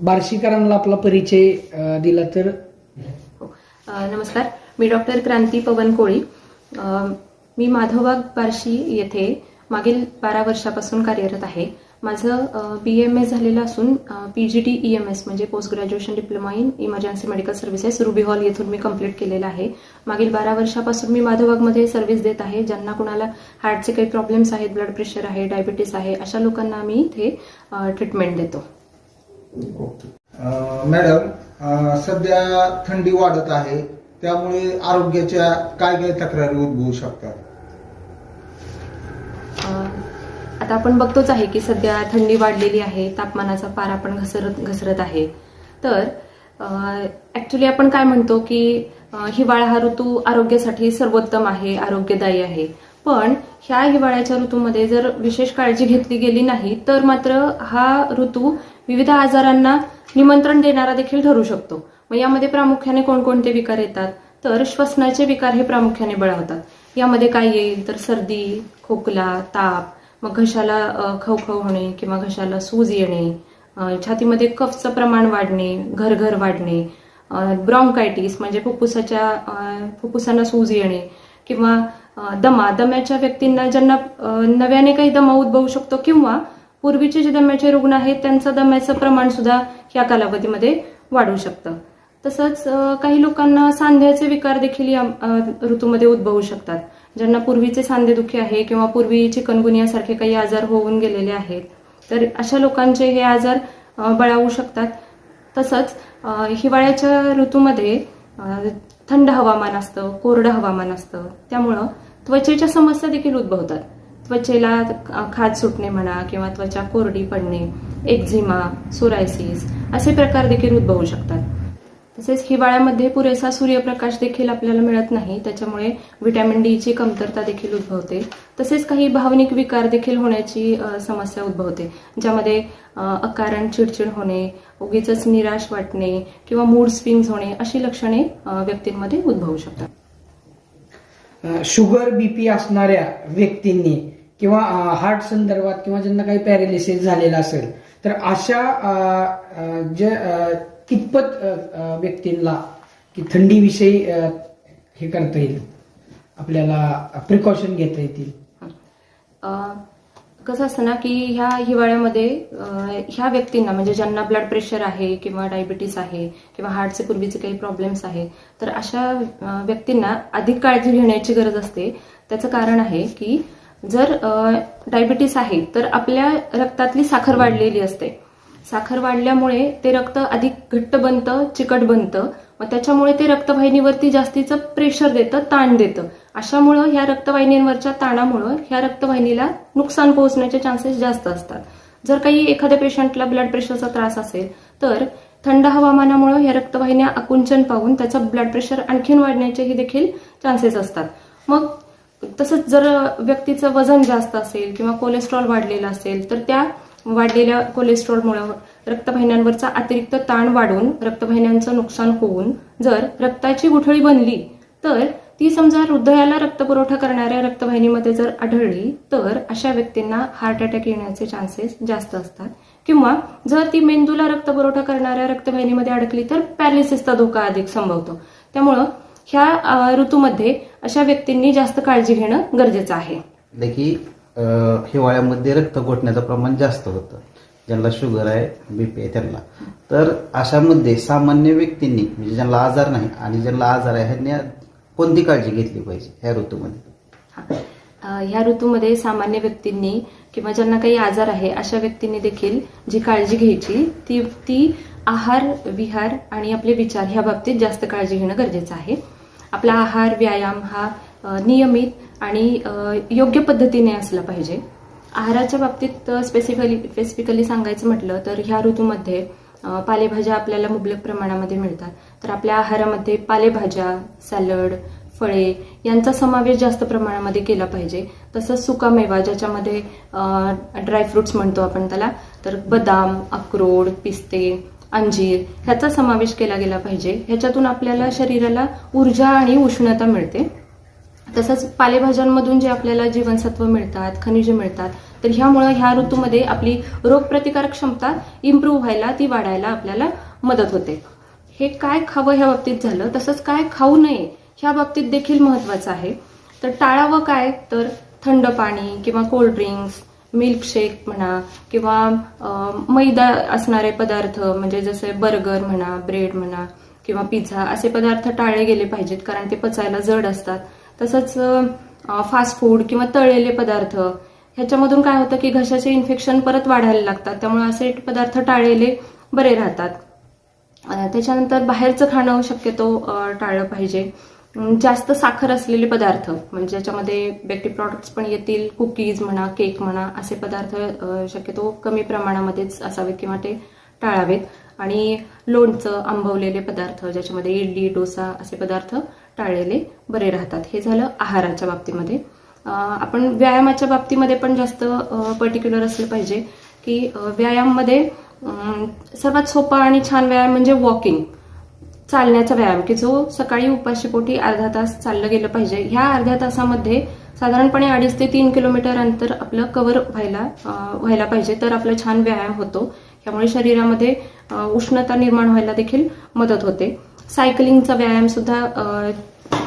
बार्शीकरांना आपला परिचय दिला तर? हो. नमस्कार. मी डॉक्टर क्रांती पवन कोळी. मी माधवबाग बार्शी येथे मागील बारा वर्षापासून कार्यरत आहे. माझं बी एम एस झालेलं असून P G T E M S म्हणजे post graduation diploma in emergency medical services Ruby Hall येथून मी कंप्लीट केलेलं आहे. मागील बारा वर्षापासून मी माधवबागमध्ये सर्व्हिस देत आहे. ज्यांना कुणाला हार्टचे काही प्रॉब्लेम्स आहेत ब्लड प्रेशर आहे डायबिटीस आहे अशा लोकांना आम्ही इथे ट्रीटमेंट देतो. मॅडम सध्या थंडी वाढत आहे त्यामुळे आरोग्याच्या काय काय तक्रारी उद्भवू शकतात? आता आपण बघतोच आहे की सध्या थंडी वाढलेली आहे तापमानाचा पारा पण घसरत घसरत आहे. तर ऍक्च्युली आपण काय म्हणतो की हिवाळा हा ऋतू आरोग्यासाठी सर्वोत्तम आहे आरोग्यदायी आहे. पण ह्या हिवाळ्याच्या ऋतूमध्ये जर विशेष काळजी घेतली गेली नाही तर मात्र हा ऋतू विविध आजारांना निमंत्रण देणारा देखील ठरू शकतो. मग यामध्ये प्रामुख्याने कोणकोणते विकार येतात? तर श्वसनाचे विकार हे प्रामुख्याने बळावतात. यामध्ये काय येईल? तर सर्दी खोकला ताप मग घशाला खवखव होणे किंवा घशाला सूज येणे छातीमध्ये कफचं प्रमाण वाढणे घरघर वाढणे ब्रॉन्कायटिस म्हणजे फुफ्फुसाच्या फुफ्फुसांना सूज येणे किंवा दमा दम्याच्या व्यक्तींना ज्यांना नव्याने काही दमा उद्भवू शकतो किंवा पूर्वीचे जे दम्याचे रुग्ण आहेत त्यांचं दम्याचं प्रमाण सुद्धा या कालावधीमध्ये वाढू शकतं. तसंच काही लोकांना सांध्याचे विकार देखील या ऋतूमध्ये उद्भवू शकतात. ज्यांना पूर्वीचे सांधेदुखी आहे किंवा पूर्वी चिकनगुनियासारखे काही आजार होऊन गेलेले आहेत तर अशा लोकांचे हे आजार बळावू शकतात. तसंच हिवाळ्याच्या ऋतूमध्ये थंड हवामान असतं कोरडं हवामान असतं. त्यामुळं त्वचेच्या समस्या देखील उद्भवतात. त्वचेला खाज सुटणे म्हणा किंवा त्वचा कोरडी पडणे एक्झिमा सोरायसिस असे प्रकार देखील उद्भवू शकतात. तसेच हिवाळ्यामध्ये पुरेसा सूर्यप्रकाश देखील आपल्याला मिळत नाही त्याच्यामुळे व्हिटॅमिन डीची कमतरता देखील उद्भवते. तसेच काही भावनिक विकार देखील होण्याची समस्या उद्भवते ज्यामध्ये अकारण चिडचिड होणे उगीच निराश वाटणे किंवा मूड स्विंग्स होणे अशी लक्षणे व्यक्तींमध्ये उद्भवू शकतात. शुगर बी पी असणाऱ्या व्यक्तींनी किंवा हार्ट संदर्भात किंवा ज्यांना काही पॅरालिसिस झालेला असेल तर अशा जे कितपत व्यक्तींना की थंडीविषयी हे करता येईल? आपल्याला प्रिकॉशन घेता येतील. कसं असतं ना की ह्या हिवाळ्यामध्ये ह्या व्यक्तींना म्हणजे ज्यांना ब्लड प्रेशर आहे किंवा डायबिटीस आहे किंवा हार्टचे पूर्वीचे काही प्रॉब्लेम्स आहेत तर अशा व्यक्तींना अधिक काळजी घेण्याची गरज असते. त्याचं कारण आहे की जर डायबिटीस आहे तर आपल्या रक्तातली साखर वाढलेली असते. साखर वाढल्यामुळे ते रक्त अधिक घट्ट बनतं चिकट बनतं. मग त्याच्यामुळे ते रक्तवाहिनीवरती जास्तीचं प्रेशर देतं ताण देतं. अशामुळं ह्या रक्तवाहिनींवरच्या ताणामुळं ह्या रक्तवाहिनीला नुकसान पोहोचण्याचे चान्सेस जास्त असतात. जर काही एखाद्या पेशंटला ब्लड प्रेशरचा त्रास असेल तर थंड हवामानामुळे ह्या रक्तवाहिन्या आकुंचन पाहून त्याचं ब्लड प्रेशर आणखीन वाढण्याचेही देखील चान्सेस असतात. मग तसंच जर व्यक्तीचं वजन जास्त असेल किंवा कोलेस्ट्रॉल वाढलेलं असेल तर त्या वाढलेल्या कोलेस्ट्रॉलमुळं रक्तवाहिन्यांवरचा अतिरिक्त ताण वाढून रक्तवाहिन्यांचं नुकसान होऊन जर रक्ताची गुठळी बनली तर ती समजा हृदयाला रक्तपुरवठा करणाऱ्या रक्तवाहिनीमध्ये जर आढळली तर अशा व्यक्तींना हार्ट अटॅक येण्याचे चान्सेस जास्त असतात. किंवा जर ती मेंदूला रक्तपुरवठा करणाऱ्या रक्तवाहिनीमध्ये अडकली तर पॅरालिसिसचा धोका अधिक संभवतो. त्यामुळं ह्या ऋतूमध्ये अशा व्यक्तींनी जास्त काळजी घेणं गरजेचं आहे. हिवाळ्यामध्ये रक्त गोठण्याचं प्रमाण जास्त होतं. ज्यांना शुगर आहे बीपी आहे त्यांना. तर अशामध्ये सामान्य व्यक्तींनी म्हणजे ज्यांना आजार नाही आणि ज्यांना आजार आहे ह्यांनी कोणती काळजी घेतली पाहिजे ह्या ऋतूमध्ये? ह्या ऋतूमध्ये सामान्य व्यक्तींनी किंवा ज्यांना काही आजार आहे अशा व्यक्तींनी देखील जी काळजी घ्यायची ती ती आहार विहार आणि आपले विचार ह्या बाबतीत जास्त काळजी घेणं गरजेचं आहे. आपला आहार व्यायाम हा नियमित आणि योग्य पद्धतीने असला पाहिजे. आहाराच्या बाबतीत स्पेसिफिकली स्पेसिफिकली सांगायचं म्हटलं तर ह्या ऋतूमध्ये पालेभाज्या आपल्याला मुबलक प्रमाणामध्ये मिळतात. तर आपल्या आहारामध्ये पालेभाज्या सॅलड फळे यांचा समावेश जास्त प्रमाणामध्ये केला पाहिजे. तसंच सुकामेवा ज्याच्यामध्ये ड्रायफ्रुट्स म्हणतो आपण त्याला तर बदाम अक्रोड पिस्ते अंजीर ह्याचा समावेश केला गेला पाहिजे. ह्याच्यातून आपल्याला शरीराला ऊर्जा आणि उष्णता मिळते. तसंच पालेभाज्यांमधून जे आपल्याला जीवनसत्व मिळतात खनिजे मिळतात तर ह्यामुळं ह्या ऋतूमध्ये आपली रोगप्रतिकारक क्षमता इम्प्रूव्ह व्हायला ती वाढायला आपल्याला मदत होते. हे काय खावं ह्या बाबतीत झालं तसंच काय खाऊ नये ह्या बाबतीत देखील महत्वाचं आहे. तर टाळावं काय? तर थंड पाणी किंवा कोल्ड ड्रिंक्स मिल्कशेक म्हणा किंवा मैदा असणारे पदार्थ म्हणजे जसे बर्गर म्हणा ब्रेड म्हणा किंवा पिझ्झा असे पदार्थ टाळले गेले पाहिजेत कारण ते पचायला जड असतात. तसंच फास्ट फूड किंवा तळलेले पदार्थ. ह्याच्यामधून काय होतं की घशाचे इन्फेक्शन परत वाढायला लागतात. त्यामुळे असे पदार्थ टाळलेले बरे राहतात. त्याच्यानंतर बाहेरचं खाणं हो शक्यतो टाळलं पाहिजे. जास्त साखर असलेले पदार्थ म्हणजे ज्याच्यामध्ये बेकरी प्रॉडक्ट्स पण येतील कुकीज म्हणा केक म्हणा असे पदार्थ शक्यतो कमी प्रमाणामध्येच असावेत किंवा ते टाळावेत. आणि लोणचं आंबवलेले पदार्थ ज्याच्यामध्ये इडली डोसा असे पदार्थ टाळलेले बरे राहतात. हे झालं आहाराच्या बाबतीमध्ये. आपण व्यायामाच्या बाबतीमध्ये पण जास्त पर्टिक्युलर असलं पाहिजे की व्यायाममध्ये सर्वात सोपा आणि छान व्यायाम म्हणजे वॉकिंग चालण्याचा व्यायाम की जो सकाळी उपाशीपोटी अर्धा तास चाललं गेलं पाहिजे. ह्या अर्ध्या तासामध्ये साधारणपणे अडीच ते तीन किलोमीटर अंतर आपलं कव्हर व्हायला व्हायला पाहिजे. तर आपला छान व्यायाम होतो. त्यामुळे शरीरामध्ये उष्णता निर्माण व्हायला देखील मदत होते. सायकलिंगचा व्यायाम सुद्धा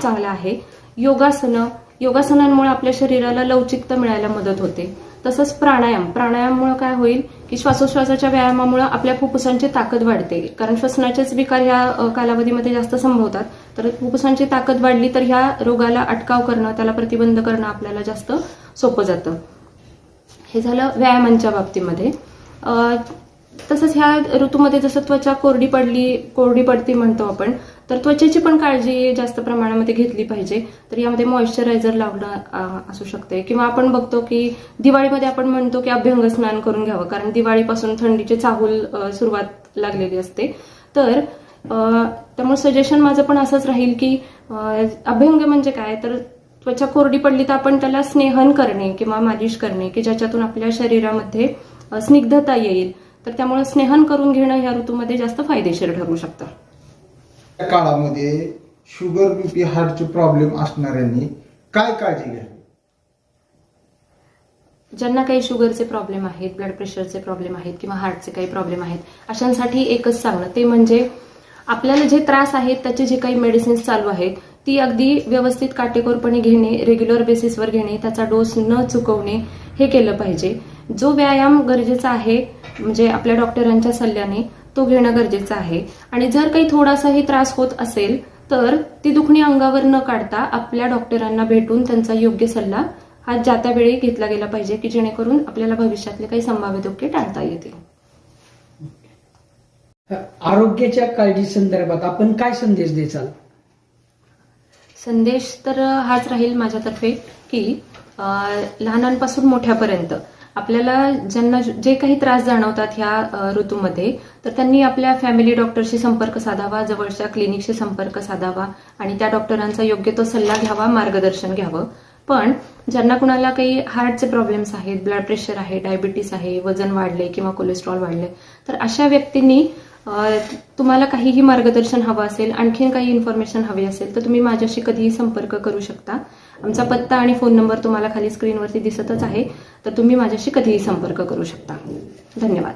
चांगला आहे. योगासनं योगासनांमुळे आपल्या शरीराला लवचिकता मिळायला मदत होते. तसंच प्राणायाम प्राणायाममुळे काय होईल की श्वासोश्वासाच्या व्यायामामुळे आपल्या फुफ्फुसांची ताकद वाढते. कारण श्वसनाचेच विकार ह्या कालावधीमध्ये जास्त संभवतात. तर फुफ्फुसांची ताकद वाढली तर ह्या रोगाला अटकाव करणं त्याला प्रतिबंध करणं आपल्याला जास्त सोपं जातं. हे झालं व्यायामांच्या बाबतीमध्ये. तसंच ह्या ऋतूमध्ये जसं त्वचा कोरडी पडली कोरडी पडती म्हणतो आपण तर त्वचेची पण काळजी जास्त प्रमाणामध्ये घेतली पाहिजे. तर यामध्ये मॉइश्चरायझर लावणं असू शकते. किंवा आपण बघतो की दिवाळीमध्ये आपण म्हणतो की अभ्यंग स्नान करून घ्यावं कारण दिवाळीपासून थंडीची चाहूल सुरुवात लागलेली असते. तर त्यामुळे सजेशन माझं पण असंच राहील की अभ्यंग म्हणजे काय? तर त्वचा कोरडी पडली तर आपण त्याला स्नेहन करणे किंवा मालिश करणे की ज्याच्यातून आपल्या शरीरामध्ये स्निग्धता येईल. तर त्यामुळे स्नेहन करून घेणं या ऋतूमध्ये जास्त फायदेशीर ठरू शकतं. या काळामध्ये शुगर बीपी हार्टचे प्रॉब्लेम असणाऱ्यांनी काय काळजी घ्यावी? ज्यांना काही शुगरचे प्रॉब्लेम आहेत ब्लड प्रेशरचे प्रॉब्लेम आहेत किंवा हार्टचे काही प्रॉब्लेम आहेत अशांसाठी एकच सांगणं. ते म्हणजे आपल्याला जे त्रास आहेत त्याचे जे काही मेडिसिन्स चालू आहेत ती अगदी व्यवस्थित काटेकोरपणे घेणे रेग्युलर बेसिसवर घेणे त्याचा डोस न चुकवणे हे केलं पाहिजे. जो व्यायाम गरजेचा आहे म्हणजे आपल्या डॉक्टरांच्या सल्ल्याने तो घेणं गरजेचं आहे. आणि जर काही थोडासाही त्रास होत असेल तर ती दुखणी अंगावर न काढता आपल्या डॉक्टरांना भेटून त्यांचा योग्य सल्ला हा ज्या त्या वेळी घेतला गेला पाहिजे की जेणेकरून आपल्याला भविष्यातले काही संभाव्य धोके टाळता येतील. आरोग्याच्या काळजी संदर्भात आपण काय संदेश द्याल संदेश तर हाच राहील माझ्यातर्फे की लहानांपासून मोठ्यापर्यंत आपल्याला ज्यांना जे काही त्रास जाणवतात ह्या ऋतूमध्ये तर त्यांनी आपल्या फॅमिली डॉक्टरशी संपर्क साधावा जवळच्या क्लिनिकशी संपर्क साधावा आणि त्या डॉक्टरांचा योग्य तो सल्ला घ्यावा मार्गदर्शन घ्यावं. पण ज्यांना कुणाला काही हार्टचे प्रॉब्लेम्स आहेत ब्लड प्रेशर आहे डायबिटीस आहे वजन वाढले किंवा कोलेस्ट्रॉल वाढले तर अशा व्यक्तींनी तुम्हाला काहीही मार्गदर्शन हवं असेल आणखीन काही इन्फॉर्मेशन हवी असेल तर तुम्ही माझ्याशी कधीही संपर्क करू शकता. आमचा पत्ता आणि फोन नंबर तुम्हाला खाली स्क्रीनवरती दिसतच आहे तर तुम्ही माझ्याशी कधीही संपर्क करू शकता. धन्यवाद.